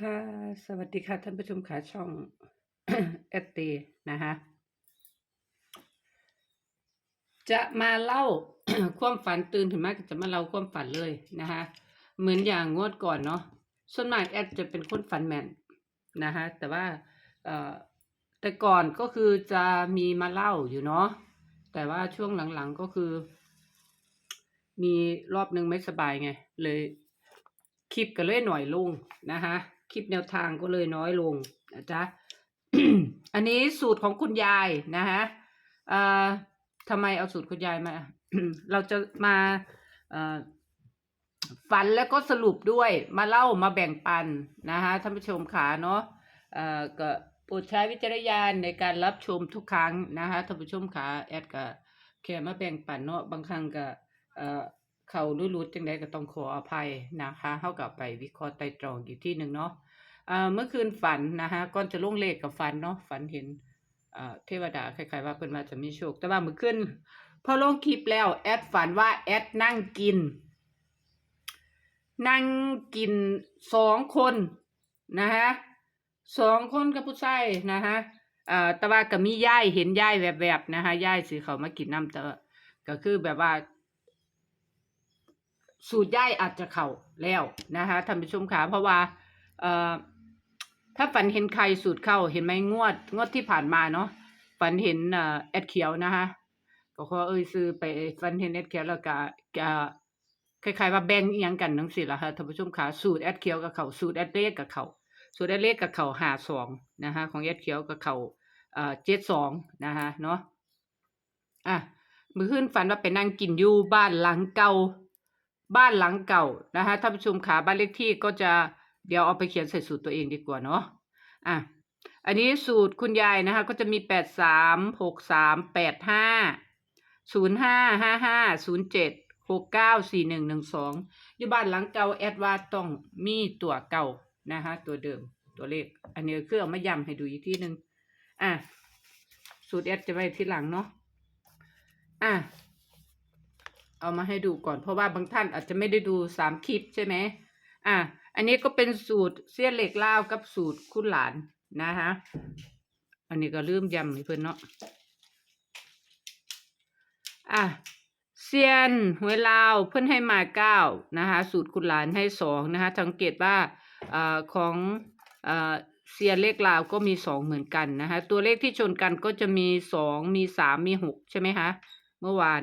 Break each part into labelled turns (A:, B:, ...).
A: ค่ะ สวัสดีค่ะท่านผู้ชมขาช่องเอตีนะคะจะมาเล่าความฝันตื่นถึงมากจะมาเล่าความฝันเลยนะคะเหมือนอย่างงวดก่อนเนาะส่วนมากแอดจะเป็นคนฝันแมนนะคะแต่ว่าเอ่อแต่ก่อนก็คือจะมีมาเล่าอยู่เนาะแต่ว่าช่วงหลังๆก็คือ มีรอบนึงไม่สบายไง เลยคลิปก็เลยหน่อยลงนะคะ คลิปแนวทางก็เลยน้อยลงนะจ๊ะอันนี้สูตรของคุณยายนะคะเอ่อทำไมเอาสูตรคุณยายมา เราจะมาเอ่อฝันแล้วก็สรุปด้วยมาเล่ามาแบ่งปันนะคะท่านผู้ชมขาเนาะเอ่อก็โปรดใช้วิจารณญาณในการรับชมทุกครั้งนะคะท่านผู้ชมขาแอดก็แค่มาแบ่งปันเนาะบางครั้งก็เอ่อเขารู้รู้จังใดก็ต้องขออภัยนะคะเท่ากับไปวิเคราะห์ไตรตรองอยู่ที่หนึ่งเนาะ เมื่อคืนฝันนะคะก่อนจะลงเลขกับฝันเนาะฝันเห็นเทวดาคล้ายๆว่าเพิ่นมาจะมีโชค แต่ว่าเมื่อคืนพอลงคลิปแล้วแอดฝันว่าแอดนั่งกิน นั่งกินสองคนนะคะสองคนกับผู้ชายนะคะอ่อแต่ว่าก็มีย่ายเห็นย่ายแวบๆนะคะย่ายสิเขามากินน้ำแต่ก็คือแบบว่า สูตรย่ายอาจจะเข่าแล้วนะคะท่านผู้ชมขาเพราะว่าเอ่อ ถ้าฝันเห็นใครสูตรเข้าเห็นไหมงวด งวดที่ผ่านมาเนาะฝันเห็นเอ่อแอดเขียวนะคะก็ขอเอ่ยซื้อไปฝันเห็นแอดเขียวแล้วก็ก็คล้ายๆว่าแบ่งอีหยังกันทั้งสิ้นละค่ะท่านผู้ชมขาสูตรแอดเขียวกับเขาสูตรแอดเล็กกับเขาสูตรแอดเล็กกับเขาหาสองนะคะของแอดเขียวกับเขาเอ่อเจ็ดสองนะคะเนาะอะมือขึ้นฝันว่าไปนั่งกินอยู่บ้านหลังเก่า บ้านหลังเก่านะคะท่านผู้ชมขาบ้านเลขที่ก็จะ เดี๋ยวเอาไปเขียนใส่สูตรตัวเองดีกว่าเนาะอะอันนี้สูตรคุณยายนะคะ ก็จะมีแปดสามหกสามแปดห้าศูนย์ห้าห้าห้าศูนย์เจ็ดหกเก้าสี่หนึ่งหนึ่งสองอยู่บ้านหลังเก่าแอดว่าต้องมีตัวเก่านะคะ ตัวเดิมตัวเลข อันนี้คือเอามาย้ำให้ดูอีกทีหนึ่งอะสูตรแอดจะไว้ที่หลังเนาะอะเอามาให้ดูก่อนเพราะว่าบางท่านอาจจะไม่ได้ดูสามคลิปใช่ไหมอะ อันนี้ก็เป็นสูตรเสี้ยนเหล็กล่าวกับสูตรคุณหลานนะคะอันนี้ก็ลืมยำให้เพื่อนเนาะอะเซียนหวยลาวเพื่อนให้มาเก้านะคะสูตรคุณหลานให้สองนะคะสังเกตว่าอของอเซียนเลขลาวก็มีสองเหมือนกันนะคะตัวเลขที่ชนกันก็จะมีสองมีสามมีหกใช่ไหมคะเมื่อวาน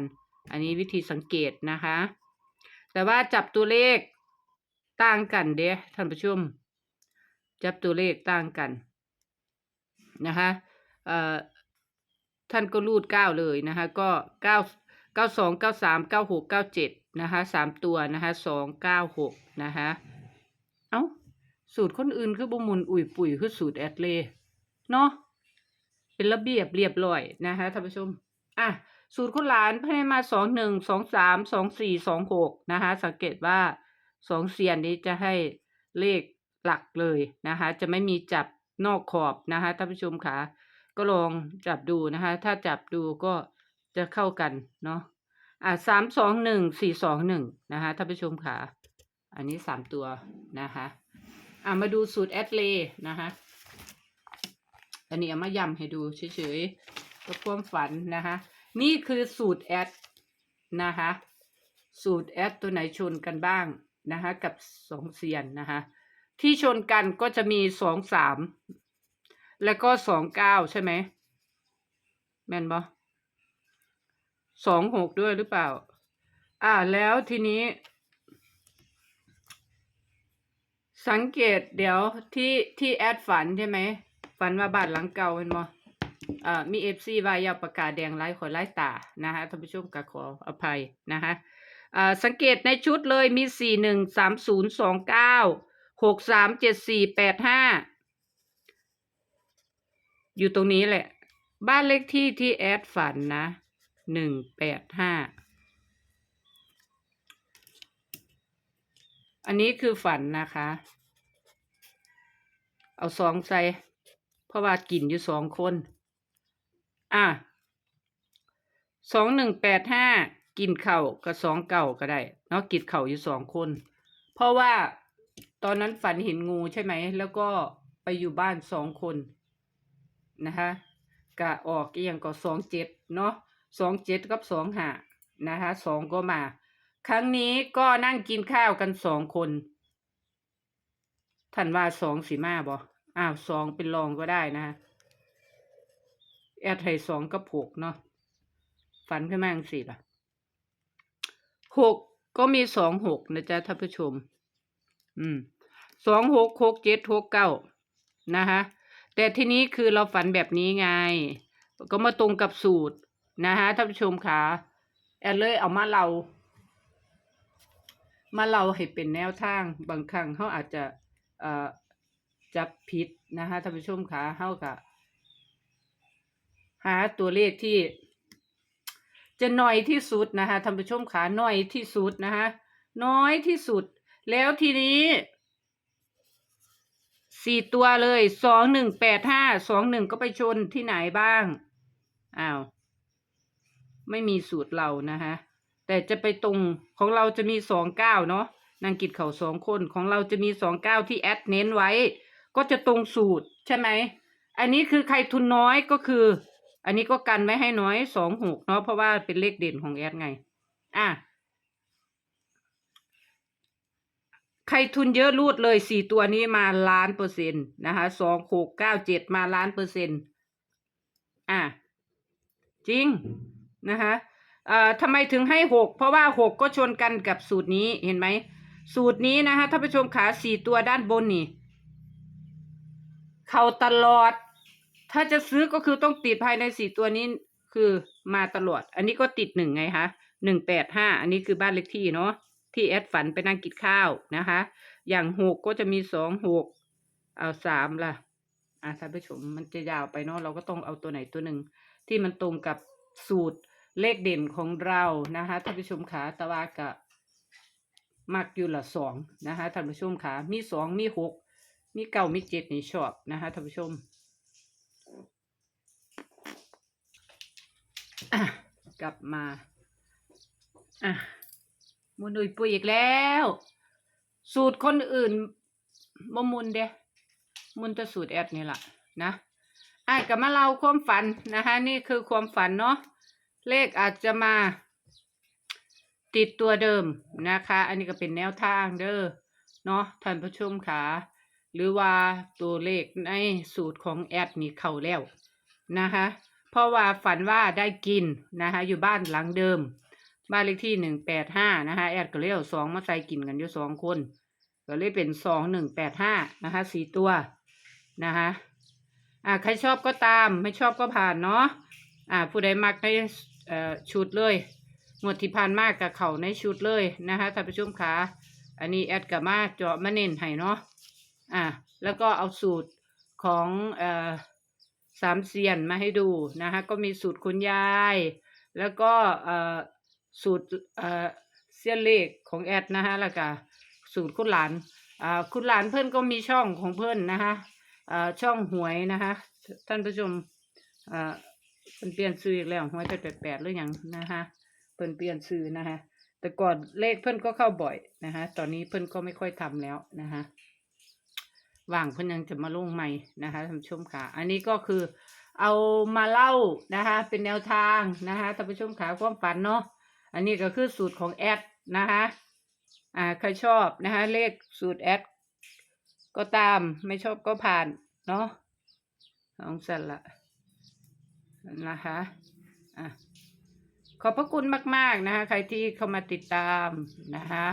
A: อันนี้วิธีสังเกตนะคะ แต่ว่าจับตัวเลข ต่างกันเด้ท่านผู้ชม จับตัวเลขต่างกันนะคะเอ่อท่านก็รูดเก้าเลยนะคะก็เก้าเก้าสองเก้าสามเก้าหกเก้าเจ็ดนะคะสามตัวนะคะสองเก้าหกนะคะเอ้าสูตรคนอื่นคือบ่มุนอุ่ยปุ๋ยคือสูตรแอดเลเนาะเป็นระเบียบเรียบร้อยนะคะท่านผู้ชมอะสูตรคุณหลานให้มาสองหนึ่งสองสามสองสี่สองหกนะคะสังเกตว่า สองเสียนนี้จะให้เลขหลักเลยนะคะ จะไม่มีจับนอกขอบนะคะท่านผู้ชมค่ะก็ลองจับดูนะคะ ถ้าจับดูก็จะเข้ากันเนาะอะสามสองหนึ่งสี่สองหนึ่งนะคะท่านผู้ชมค่ะอันนี้สามตัวนะคะอะมาดูสูตรแอดเลนะคะอันนี้เอามาย้ำให้ดูเฉยๆก็ความฝันนะคะ นี่คือสูตรแอดนะคะ สูตรแอดตัวไหนชนกันบ้าง นะคะกับสองเซียนนะคะที่ชนกันก็จะมีสองสามแล้วก็สองเก้าใช่ไหมแมนบอสองหกด้วยหรือเปล่า อ่าแล้วทีนี้ สังเกตเดี๋ยวที่ที่แอดฝันใช่ไหมฝันว่าบานหลังเก่าเป็นบออ่ามีเอฟซีวายาปากกาศแดงไล่ขอไล่ตานะคะท่านผู้ชมก็ขออภัยนะคะ สังเกตในชุดเลยมีสี่หนึ่งสามศูนย์สองเก้าหกสามเจ็ดสี่แปดห้าอยู่ตรงนี้แหละ บ้านเลขที่ที่แอดฝันนะหนึ่งแปดห้าอันนี้คือฝันนะคะ เอาสองใส่เพราะว่ากินอยู่สองคน อะสองหนึ่งแปดห้า กินเข่าวกับสองเก่าก็ได้เนาะกินเข่าวอยู่สองคน เพราะว่าตอนนั้นฝันเห็นงูใช่ไหม แล้วก็ไปอยู่บ้านสองคนนะคะกะออกอีกอย่งก็สองเจ็ดเนาะสองเจ็ดกับสองหานะคะสองก็มา ครั้งนี้ก็นั่งกินข้าวกันสองคนท่านว่าสองสีมาบออ้าวสองเป็นรองก็ได้นะแอดไทยสองกับหกเนาะฝันขึ้นมาจังสี่ล่ะ หกก็มีสองหกนะจ๊ะท่านผู้ชม อืมสองหกหกเจ็ดหกเก้านะคะแต่ทีนี้คือเราฝันแบบนี้ไง ก็มาตรงกับสูตรนะคะท่านผู้ชมค่ะแอดเลยเอามาเรา มาเราให้เป็นแนวทางบางครั้งเขาอาจจะเอ่อจับผิดนะคะท่านผู้ชมค่ะเขากับหาตัวเลขที่ จะน้อยที่สุดนะคะท่านผู้ชมขาน้อยที่สุดนะคะน้อยที่สุด แล้วทีนี้สี่ตัวเลยสองหนึ่งแปดห้าสองหนึ่งก็ไปชนที่ไหนบ้างอ้าวไม่มีสูตรเรานะคะแต่จะไปตรงของเราจะมีสองเก้าเนาะนางกิดเขาสองคนของเราจะมีสองเก้าที่แอดเน้นไว้ ก็จะตรงสูตรใช่ไหมอันนี้คือใครทุนน้อยก็คือ อันนี้ก็กันไว้ให้น้อยสองหกเนาะเพราะว่าเป็นเลขเด่นของแอดไง อะ ใครทุนเยอะรูดเลยสี่ตัวนี้มาล้านเปอร์เซ็นต์นะคะสองหกเก้าเจ็ดมาล้านเปอร์เซ็นต์อะ จริงนะคะเอ่อทำไมถึงให้หกเพราะว่าหกก็ชนกันกับสูตรนี้เห็นไหม สูตรนี้นะคะท่านผู้ชมขาสี่ตัวด้านบนนี่ เข้าตลอด ถ้าจะซื้อก็คือต้องติดภายในสี่ตัวนี้คือมาตลอด อันนี้ก็ติดหนึ่งไงคะหนึ่งแปดห้าอันนี้คือบ้านเลขที่เนาะที่แอดฝันไปนั่งกินข้าวนะคะ อย่างหกก็จะมีสองหกเอาสามล่ะอะท่านผู้ชมมันจะยาวไปเนาะเราก็ต้องเอาตัวไหนตัวหนึ่งที่มันตรงกับสูตรเลขเด่นของเรานะคะท่านผู้ชมขาตะวากะมักอยู่ละสองนะคะท่านผู้ชมขามีสองมีหกมีเก้ามีเจ็ดนี่ชอบนะคะท่านผู้ชม กลับมา อะมุนอุยปุยอีกแล้ว สูตรคนอื่นบ่มุนเด้มุนแต่สูตรแอดนี่แหละนะอะกลับมาเล่าความฝันนะคะ นี่คือความฝันเนาะเลขอาจจะมา ติดตัวเดิมนะคะ อันนี้ก็เป็นแนวทางเด้อเนาะท่านผู้ชมค่ะหรือว่าตัวเลขในสูตรของแอดนี่เข้าแล้วนะคะ เพราะว่าฝันว่าได้กินนะคะ อยู่บ้านหลังเดิม บ้านเลขที่หนึ่งแปดห้านะคะแอดก็เลยเอาสองมาใส่กินกันอยู่สองคน ก็เลยเป็นสองหนึ่งแปดห้านะคะสี่ตัวนะคะอ่าใครชอบก็ตามไม่ชอบก็ผ่านเนาะอ่าผู้ใดมักในเอ่อชุดเลยงวดที่ผ่านมากกับเขาในชุดเลยนะคะท่านผู้ชมขาอันนี้แอดกับมาเจาะมาเน้นให้เนาะอ่าแล้วก็เอาสูตรของเอ่อ สามเซียนมาให้ดูนะคะก็มีสูตรคุณยาย แล้วก็สูตรเอ่อเซียนเลขของแอดนะคะแล้วก็สูตรคุณหลานคุณหลานเพื่อนก็มีช่องของเพื่อนนะคะช่องหวยนะคะท่านผู้ชมเพิ่นเปลี่ยนชื่ออีกแล้วหวยแปดแปดหรือยังนะคะเพิ่นเปลี่ยนชื่อนะคะแต่ก่อนเลขเพื่อนก็เข้าบ่อยนะคะตอนนี้เพื่อนก็ไม่ค่อยทำแล้วนะคะ ว่างเพิ่นยังจะมาลงใหม่นะคะท่านผู้ชมค่ะ อันนี้ก็คือเอามาเล่านะคะ เป็นแนวทางนะคะท่านผู้ชมค่ะความฝันเนาะอันนี้ก็คือสูตรของแอดนะคะอ่าใครชอบนะคะเลขสูตรแอดก็ตามไม่ชอบก็ผ่านเนาะของสันละนะคะอะขอบพระคุณมาก ๆ นะคะ ใครที่เข้ามาติดตามนะคะ